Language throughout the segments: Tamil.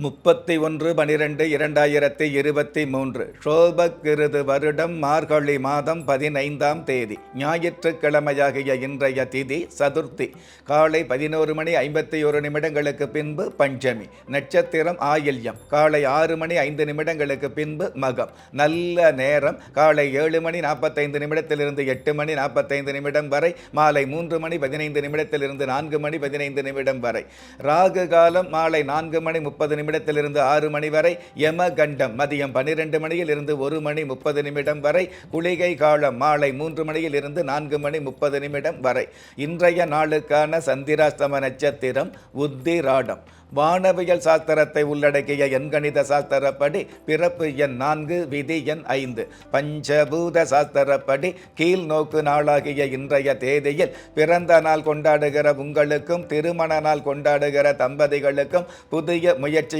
முப்பத்தி ஒன்று பனிரெண்டு இரண்டாயிரத்தி இருபத்தி மூன்று. சோபக்கிருது வருடம் மார்கழி மாதம் பதினைந்தாம் தேதி. ஞாயிற்றுக்கிழமையாகிய இன்றைய திதி சதுர்த்தி. காலை பதினோரு மணி ஐம்பத்தி ஒரு நிமிடங்களுக்கு பின்பு பஞ்சமி. நட்சத்திரம் ஆயில்யம். காலை ஆறு மணி ஐந்து நிமிடங்களுக்கு பின்பு மகம். நல்ல நேரம். காலை ஏழு மணி நாற்பத்தைந்து நிமிடத்திலிருந்து எட்டு மணி நாற்பத்தைந்து நிமிடம் வரை. மாலை மூன்று மணி பதினைந்து நிமிடத்திலிருந்து நான்கு மணி பதினைந்து நிமிடம் வரை. ராகு காலம் மாலை நான்கு மணி முப்பது நிமிடத்திலிருந்து ஆறு மணி வரை யம கண்டம் மதியம் பன்னிரெண்டு மணியில் இருந்து ஒரு மணி முப்பது நிமிடம் வரை குளிகை காலம் மாலை மூன்று மணியில் இருந்து நான்கு மணி முப்பது நிமிடம் வரை. இன்றைய நாளுக்கான சந்திராஸ்தம நட்சத்திரம் உத்திராடம். வானவியல் சாஸ்திரத்தை உள்ளடக்கிய எண்கணித சாஸ்திரப்படி பிறப்பு எண் நான்கு விதி எண் ஐந்து. பஞ்சபூத சாஸ்திரப்படி கீழ் நோக்கு நாளாகிய இன்றைய தேதியில் பிறந்த நாள் கொண்டாடுகிற உங்களுக்கும் திருமண நாள் கொண்டாடுகிற தம்பதிகளுக்கும் புதிய முயற்சி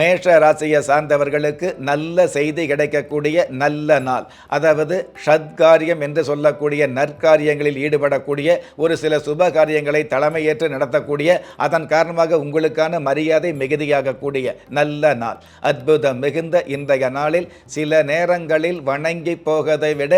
மேஷ ராசியை சார்ந்தவர்களுக்கு நல்ல செய்தி கிடைக்கக்கூடிய நல்ல நாள். அதாவது ஷத்காரியம் என்று சொல்லக்கூடிய நற்காரியங்களில் ஈடுபடக்கூடிய ஒரு சில சுப காரியங்களை தலைமையேற்று நடத்தக்கூடிய அதன் காரணமாக உங்களுக்கான மரியாதை மிகுதியாகக்கூடிய நல்ல நாள். அற்புதம் மிகுந்த இன்றைய நாளில் சில நேரங்களில் வணங்கி போவதை விட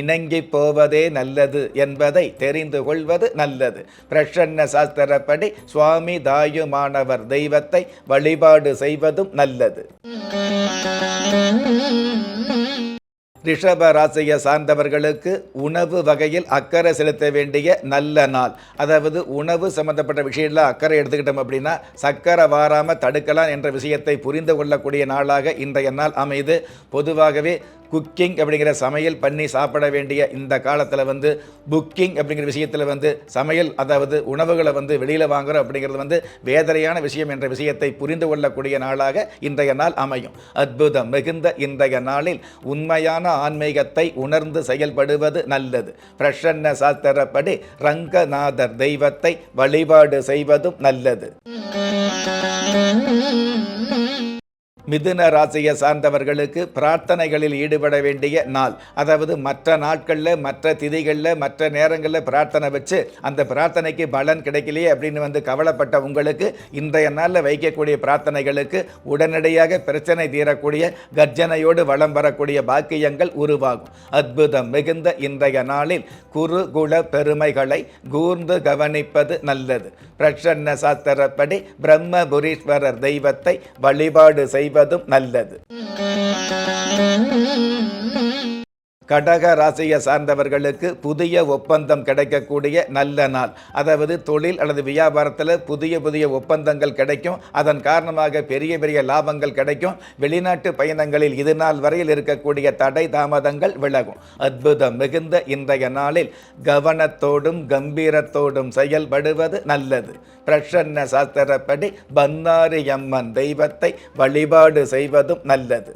இணங்கி போவதே நல்லது என்பதை தெரிந்து கொள்வது நல்லது. பிரசன்ன சாஸ்திரப்படி சுவாமி தாயுமானவர் தெய்வத்தை வழிபாடு செய்வது செய்வதும் நல்லது. ரிஷப ராசியை சார்ந்தவர்களுக்கு உணவு வகையில் அக்கறை செலுத்த வேண்டிய நல்ல நாள். அதாவது உணவு சம்பந்தப்பட்ட விஷயத்தில் அக்கறை எடுத்துக்கிட்டோம் அப்படின்னா சக்கரை வாராமல் தடுக்கலாம் என்ற விஷயத்தை புரிந்து கொள்ளக்கூடிய நாளாக இன்றைய நாள் அமைது பொதுவாகவே குக்கிங் அப்படிங்கிற சமையல் பண்ணி சாப்பிட வேண்டிய இந்த காலத்தில் வந்து புக்கிங் அப்படிங்கிற விஷயத்தில் வந்து சமையல் அதாவது உணவுகளை வந்து வெளியில் வாங்குறோம் அப்படிங்கிறது வந்து வேதனையான விஷயம் என்ற விஷயத்தை புரிந்து கொள்ளக்கூடிய நாளாக இன்றைய நாள் அமையும். அற்புதம் மிகுந்த இன்றைய நாளில் உண்மையான ஆன்மீகத்தை உணர்ந்து செயல்படுவது நல்லது. பிரசன்ன சாஸ்திரப்படி ரங்கநாதர் தெய்வத்தை வழிபாடு செய்வதும் நல்லது. Mm-hmm. மிதுன ராசியை சார்ந்தவர்களுக்கு பிரார்த்தனைகளில் ஈடுபட வேண்டிய நாள். அதாவது மற்ற நாட்களில் மற்ற திதிகளில் மற்ற நேரங்களில் பிரார்த்தனை வச்சு அந்த பிரார்த்தனைக்கு பலன் கிடைக்கலையே அப்படின்னு வந்து கவலைப்பட்ட உங்களுக்கு இன்றைய நாளில் வைக்கக்கூடிய பிரார்த்தனைகளுக்கு உடனடியாக பிரச்சனை தீரக்கூடிய கர்ஜனையோடு வளம் வரக்கூடிய பாக்கியங்கள் உருவாகும். அற்புதம் மிகுந்த இன்றைய நாளில் குரு குல பெருமைகளை கூர்ந்து கவனிப்பது நல்லது. பிரசன்ன சாஸ்திரப்படி பிரம்மபுரீஸ்வரர் தெய்வத்தை வழிபாடு செய்வதும் நல்லது. கடக ராசியை சார்ந்தவர்களுக்கு புதிய ஒப்பந்தம் கிடைக்கக்கூடிய நல்ல நாள். அதாவது தொழில் அல்லது வியாபாரத்தில் புதிய புதிய ஒப்பந்தங்கள் கிடைக்கும். அதன் காரணமாக பெரிய பெரிய லாபங்கள் கிடைக்கும். வெளிநாட்டு பயணங்களில் இது நாள் வரையில் இருக்கக்கூடிய தடை தாமதங்கள் விலகும். அற்புதம் மிகுந்த இன்றைய நாளில் கவனத்தோடும் கம்பீரத்தோடும் செயல்படுவது நல்லது. பிரசன்ன சாஸ்திரப்படி பன்னாரி அம்மன் தெய்வத்தை வழிபாடு செய்வதும் நல்லது.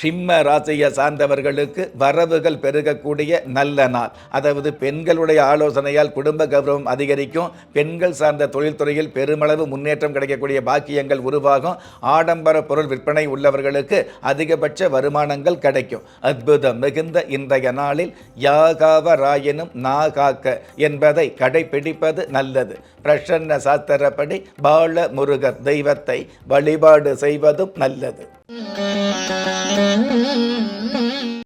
சிம்ம ராசியை சார்ந்தவர்களுக்கு வரவுகள் பெருகக்கூடிய நல்ல நாள். அதாவது பெண்களுடைய ஆலோசனையால் குடும்ப கௌரவம் அதிகரிக்கும். பெண்கள் சார்ந்த தொழில்துறையில் பெருமளவு முன்னேற்றம் கிடைக்கக்கூடிய பாக்கியங்கள் உருவாகும். ஆடம்பர பொருள் விற்பனை உள்ளவர்களுக்கு அதிகபட்ச வருமானங்கள் கிடைக்கும். அற்புதம் மிகுந்த இன்றைய நாளில் யாகாவ ராயினும் நாகாக்க என்பதை கடைபிடிப்பது நல்லது. பிரசன்ன சாஸ்திரப்படி பால முருகர் தெய்வத்தை வழிபாடு செய்வதும் நல்லது. Thank you.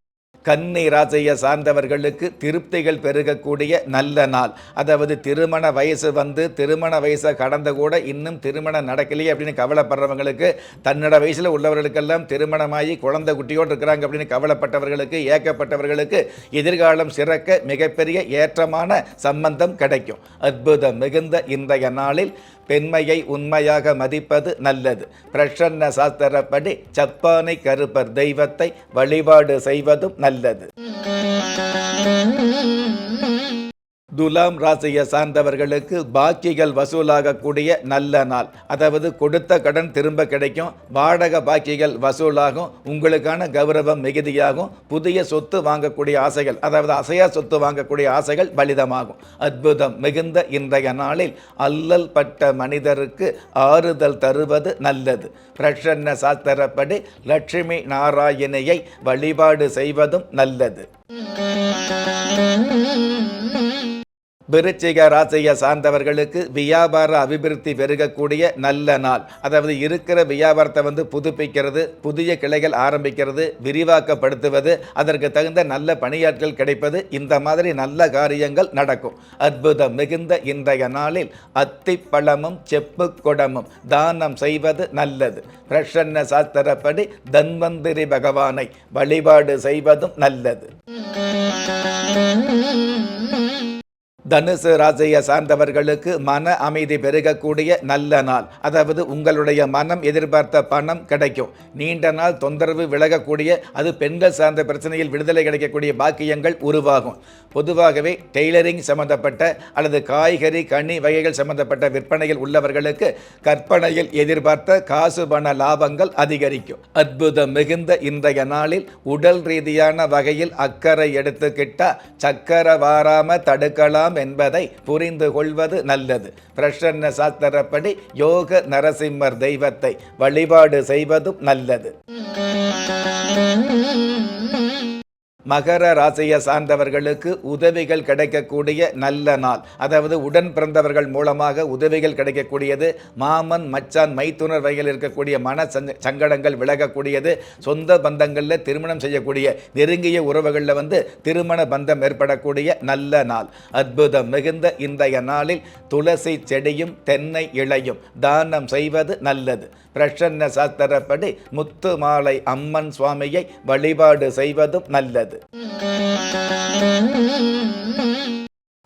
கன்னி ராசியை சார்ந்தவர்களுக்கு திருப்திகள் பெருகக்கூடிய நல்ல நாள். அதாவது திருமண வயசு வந்து திருமண வயசை கடந்த கூட இன்னும் திருமணம் நடக்கலையே அப்படின்னு கவலைப்படுறவங்களுக்கு தன்னோட வயசில் உள்ளவர்களுக்கெல்லாம் திருமணமாகி குழந்தை குட்டியோடு இருக்கிறாங்க அப்படின்னு கவலைப்பட்டவர்களுக்கு ஏக்கப்பட்டவர்களுக்கு எதிர்காலம் சிறக்க மிகப்பெரிய ஏற்றமான சம்பந்தம் கிடைக்கும். அற்புதம் மிகுந்த இன்றைய நாளில் பெண்மையை உண்மையாக மதிப்பது நல்லது. பிரசன்ன சாஸ்திரப்படி சப்பானை கருப்பர் தெய்வத்தை வழிபாடு செய்வதும் நல்லது. haldedir. துலாம் ராசியை சார்ந்தவர்களுக்கு பாக்கிகள் வசூலாகக்கூடிய நல்ல நாள். அதாவது கொடுத்த கடன் திரும்ப கிடைக்கும் வாடகை பாக்கிகள் வசூலாகும் உங்களுக்கான கௌரவம் மிகுதியாகும் புதிய சொத்து வாங்கக்கூடிய ஆசைகள் அதாவது அசையா சொத்து வாங்கக்கூடிய ஆசைகள் பலிதமாகும். அற்புதம் மிகுந்த இன்றைய நாளில் அல்லல் பட்ட மனிதருக்கு ஆறுதல் தருவது நல்லது. பிரசன்ன சாஸ்திரப்படி லட்சுமி நாராயணியை வழிபாடு செய்வதும் நல்லது. Mm-hmm. விருச்சிக ராசியை சார்ந்தவர்களுக்கு வியாபார அபிவிருத்தி பெருகக்கூடிய நல்ல நாள். அதாவது இருக்கிற வியாபாரத்தை வந்து புதுப்பிக்கிறது புதிய கிளைகள் ஆரம்பிக்கிறது விரிவாக்கப்படுத்துவது அதற்கு தகுந்த நல்ல பணியாட்கள் கிடைப்பது இந்த மாதிரி நல்ல காரியங்கள் நடக்கும். அற்புதம் மிகுந்த இன்றைய நாளில் அத்திப்பழமும் செப்பு குடமும் தானம் செய்வது நல்லது. பிரசன்ன சாஸ்திரப்படி தன்வந்திரி பகவானை வழிபாடு செய்வதும் நல்லது. தனுசு ராசியை சார்ந்தவர்களுக்கு மன அமைதி பெருகக்கூடிய நல்ல நாள். அதாவது உங்களுடைய மனம் எதிர்பார்த்த பணம் கிடைக்கும். நீண்ட நாள் தொந்தரவு விலகக்கூடிய அது பெண்கள் சார்ந்த பிரச்சனையில் விடுதலை கிடைக்கக்கூடிய பாக்கியங்கள் உருவாகும். பொதுவாகவே டெய்லரிங் சம்பந்தப்பட்ட அல்லது காய்கறி கனி வகைகள் சம்பந்தப்பட்ட விற்பனையில் உள்ளவர்களுக்கு கற்பனையில் எதிர்பார்த்த காசு பண லாபங்கள் அதிகரிக்கும். அற்புதம் மிகுந்த இன்றைய நாளில் உடல் ரீதியான வகையில் அக்கறை எடுத்துக்கிட்டா சக்கரை வாராம தடுக்கலாம் என்பதை புரிந்து கொள்வது நல்லது. பிரசன்ன சாஸ்திரப்படி யோக நரசிம்மர் தெய்வத்தை வழிபாடு செய்வதும் நல்லது. மகர ராசியை சார்ந்தவர்களுக்கு உதவிகள் கிடைக்கக்கூடிய நல்ல நாள். அதாவது உடன் பிறந்தவர்கள் மூலமாக உதவிகள் கிடைக்கக்கூடியது மாமன் மச்சான் மைத்துனர் வகையில் இருக்கக்கூடிய மன சங்கடங்கள் விலகக்கூடியது சொந்த பந்தங்களில் திருமணம் செய்யக்கூடிய நெருங்கிய உறவுகளில் வந்து திருமண பந்தம் ஏற்படக்கூடிய நல்ல நாள். அற்புதம் மிகுந்த இன்றைய நாளில் துளசி செடியும் தென்னை இலையும் தானம் செய்வது நல்லது. பிரசன்ன சாஸ்திரப்படி முத்து மாலை அம்மன் சுவாமியை வழிபாடு செய்வதும் நல்லது. முடியாது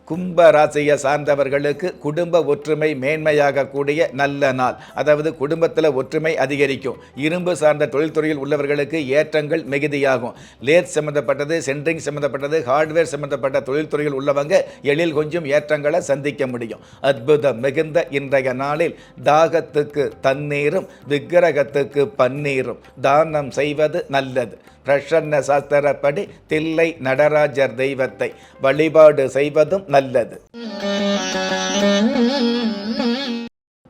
கும்ப ராசியை சார்ந்தவர்களுக்கு குடும்ப ஒற்றுமை மேன்மையாக கூடிய நல்ல நாள். அதாவது குடும்பத்தில் ஒற்றுமை அதிகரிக்கும். இரும்பு சார்ந்த தொழில்துறையில் உள்ளவர்களுக்கு ஏற்றங்கள் மிகுதியாகும். லேத் சம்மந்தப்பட்டது சென்ட்ரிங் சம்மந்தப்பட்டது ஹார்ட்வேர் சம்மந்தப்பட்ட தொழில்துறையில் உள்ளவங்க எழில் கொஞ்சம் ஏற்றங்களை சந்திக்க முடியும். அற்புதம் மிகுந்த இன்றைய நாளில் தாகத்துக்கு தண்ணீரும் விக்கிரகத்துக்கு பன்னீரும். தானம் செய்வது நல்லது. பிரசன்ன சாஸ்திரப்படி தில்லை நடராஜர் தெய்வத்தை வழிபாடு செய்வதும் நல்லது.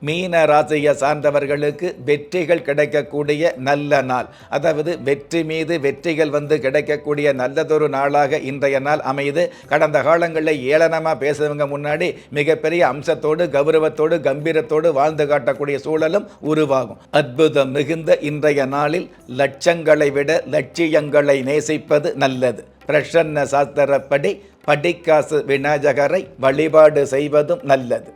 மீன ராசியை சார்ந்தவர்களுக்கு வெற்றிகள் கிடைக்கக்கூடிய நல்ல நாள். அதாவது வெற்றி மீது வெற்றிகள் வந்து கிடைக்கக்கூடிய நல்லதொரு நாளாக இன்றைய நாள் அமையுது. கடந்த காலங்களில் ஏளனமாக பேசுறவங்க முன்னாடி மிகப்பெரிய அம்சத்தோடு கௌரவத்தோடு கம்பீரத்தோடு வாழ்ந்து காட்டக்கூடிய சூழலும் உருவாகும். அற்புதம் மிகுந்த இன்றைய நாளில் லட்சங்களை விட லட்சியங்களை நேசிப்பது நல்லது. பிரசன்ன சாஸ்திரப்படி படிக்காசு விநாயகரை வழிபாடு செய்வதும் நல்லது.